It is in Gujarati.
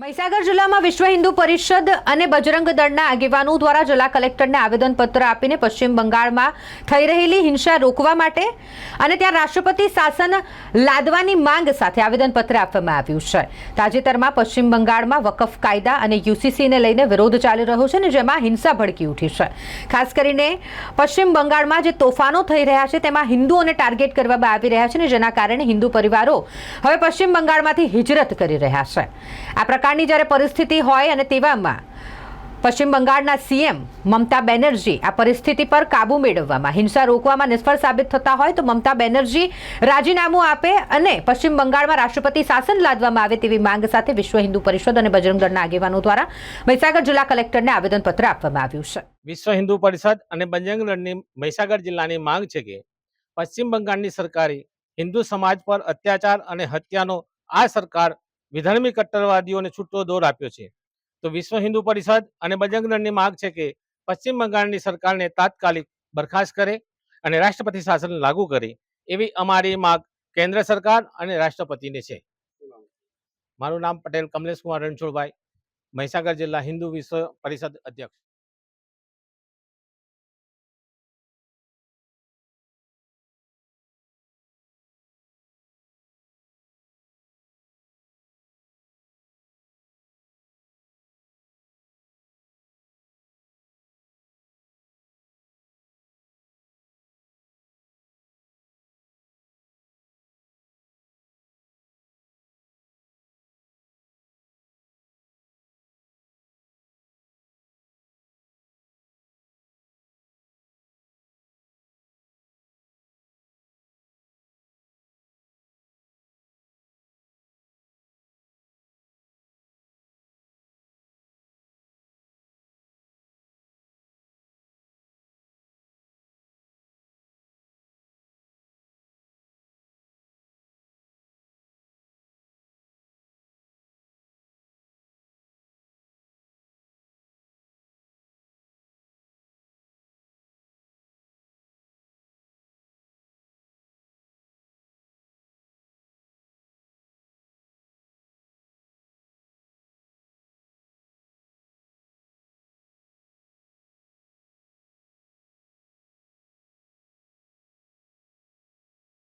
મહીસાગર જિલ્લામાં વિશ્વ હિન્દુ પરિષદ અને બજરંગ દળના આગેવાનો દ્વારા જિલ્લા કલેક્ટરને આવેદનપત્ર આપીને પશ્ચિમ બંગાળમાં થઈ રહેલી હિંસા રોકવા માટે અને ત્યાં રાષ્ટ્રપતિ શાસન લાદવાની માંગ સાથે આવેદનપત્ર આપવામાં આવ્યું છે. તાજેતરમાં પશ્ચિમ બંગાળમાં વકફ કાયદા અને યુસીસીને લઈને વિરોધ ચાલી રહ્યો છે અને જેમાં હિંસા ભડકી ઉઠી છે. ખાસ કરીને પશ્ચિમ બંગાળમાં જે તોફાનો થઈ રહ્યા છે તેમાં હિન્દુઓને ટાર્ગેટ કરવામાં આવી રહ્યા છે અને જેના કારણે હિન્દુ પરિવારો હવે પશ્ચિમ બંગાળમાંથી હિજરત કરી રહ્યા છે. આ પ્રકારની જ્યારે પરિસ્થિતિ હોય અને તેવામાં પશ્ચિમ બંગાળના સીએમ મમતા બેનર્જી આ પરિસ્થિતિ પર કાબુ મેળવવામાં હિંસા રોકવામાં નિષ્ફળ સાબિત થતા હોય તો મમતા બેનર્જી રાજીનામું આપે અને પશ્ચિમ બંગાળમાં રાષ્ટ્રપતિ શાસન લાદવામાં આવે તેવી માંગ સાથે વિશ્વ હિન્દુ પરિષદ અને બજરંગ દળના આગેવાનો દ્વારા મહીસાગર જિલ્લા કલેક્ટરને આવેદનપત્ર આપવામાં આવ્યું છે. વિશ્વ હિન્દુ પરિષદ અને બજરંગ દળની મહીસાગર જિલ્લાની માંગ છે કે પશ્ચિમ બંગાળની સરકારે હિન્દુ સમાજ પર અત્યાચાર અને હત્યાનો આ સરકાર વિધર્મી કટ્ટરવાદીઓને છૂટો દોર આપ્યો છે. તો વિશ્વ હિન્દુ પરિષદ અને બજરંગ દળની માંગ છે કે પશ્ચિમ બંગાળની સરકારને તાત્કાલિક બરખાસ્ત કરે અને રાષ્ટ્રપતિ શાસન લાગુ કરે એવી અમારી માંગ કેન્દ્ર સરકાર અને રાષ્ટ્રપતિને છે. મારું નામ પટેલ કમલેશ કુમાર રણછોડભાઈ, મહીસાગર જિલ્લા હિન્દુ વિશ્વ પરિષદ અધ્યક્ષ.